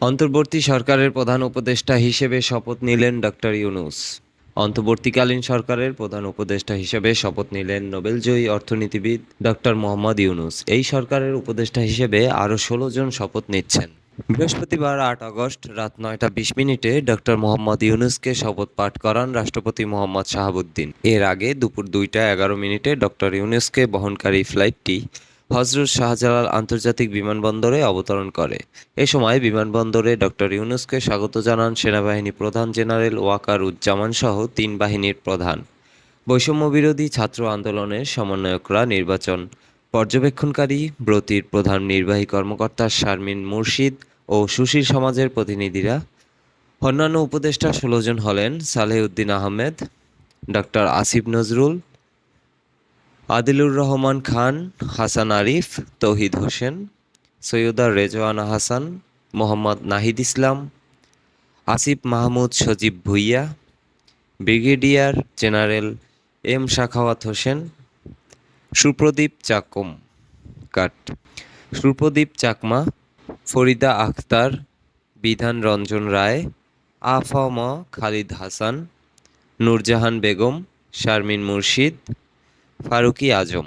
অন্তর্বর্তী সরকারের প্রধান উপদেষ্টা হিসেবে শপথ নিলেন ডক্টর ইউনুস। অন্তর্বর্তীকালীন সরকারের প্রধান উপদেষ্টা হিসেবে শপথ নিলেন নোবেলজয়ী অর্থনীতিবিদ ডক্টর মোহাম্মদ ইউনুস। এই সরকারের উপদেষ্টা হিসেবে আরও ষোলো জন শপথ নিচ্ছেন। বৃহস্পতিবার আট আগস্ট রাত নয়টা বিশ মিনিটে ডক্টর মোহাম্মদ ইউনুসকে শপথ পাঠ করান রাষ্ট্রপতি মোহাম্মদ শাহাবুদ্দিন। এর আগে দুপুর দুইটা এগারো মিনিটে ডক্টর ইউনুসকে বহনকারী ফ্লাইটটি হজরত শাহজালাল আন্তর্জাতিক বিমানবন্দরে অবতরণ করে। এ সময় বিমানবন্দরে ডক্টর ইউনুসকে স্বাগত জানান সেনাবাহিনী প্রধান জেনারেল ওয়াকার উজ্জামান সহ তিন বাহিনীর প্রধান। বৈষম্য বিরোধী ছাত্র আন্দোলনের সমন্বয়করা নির্বাচন। পর্যবেক্ষণকারী ব্রতির প্রধান নির্বাহী কর্মকর্তা শারমিন মুর্শিদ ও সুশীল সমাজের প্রতিনিধিরা। অন্যান্য উপদেষ্টা ষোলো জন হলেন Salehuddin Ahmed, doctor Asif Nazrul Adilur Rahman Khan, Hasan Arif, Touhid Hossain, Syeda Rizwana Hasan, Mohammad Nahid Islam, Asif Mahmud Sajib Bhuiyan, brigadier general M Sakhawat Hossain, Supradip চাকম কাট, সুপ্রদীপ চাকমা, ফরিদা আখতার, বিধান রঞ্জন রায় আফম খালিদ হাসান, নূরজাহান বেগম, শারমিন মুর্শিদ ফারুকি আজম।